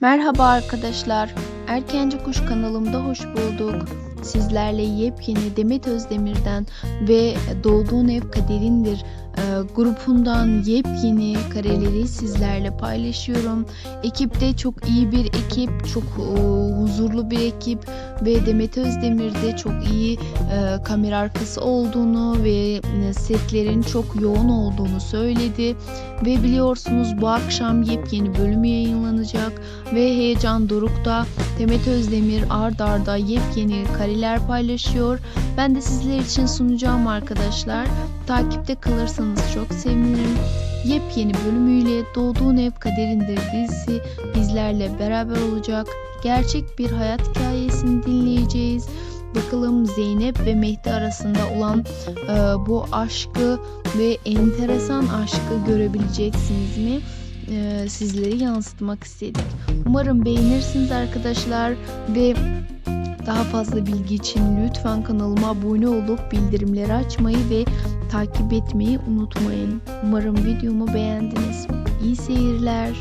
Merhaba arkadaşlar. Erkenci Kuş kanalımda hoş bulduk. Sizlerle yepyeni Demet Özdemir'den ve Doğduğun Ev Kaderindir e, grupundan yepyeni kareleri sizlerle paylaşıyorum. Ekipte çok iyi bir ekip, çok e, huzurlu bir ekip ve Demet Özdemir'de çok iyi e, kamera arkası olduğunu ve setlerin çok yoğun olduğunu söyledi. Ve biliyorsunuz bu akşam yepyeni bölümü yayınlanacak ve heyecan dorukta Demet Özdemir ard arda yepyeni kareler paylaşıyor. Ben de sizler için sunacağım arkadaşlar. Takipte kalırsanız çok sevinirim. Yepyeni bölümüyle Doğduğun Ev Kaderindir dizisi bizlerle beraber olacak. Gerçek bir hayat hikayesini dinleyeceğiz. Bakalım Zeynep ve Mehdi arasında olan e, bu aşkı ve enteresan aşkı görebileceksiniz mi? E, sizleri yansıtmak istedik. Umarım beğenirsiniz arkadaşlar ve daha fazla bilgi için lütfen kanalıma abone olup bildirimleri açmayı ve takip etmeyi unutmayın. Umarım videomu beğendiniz. İyi seyirler.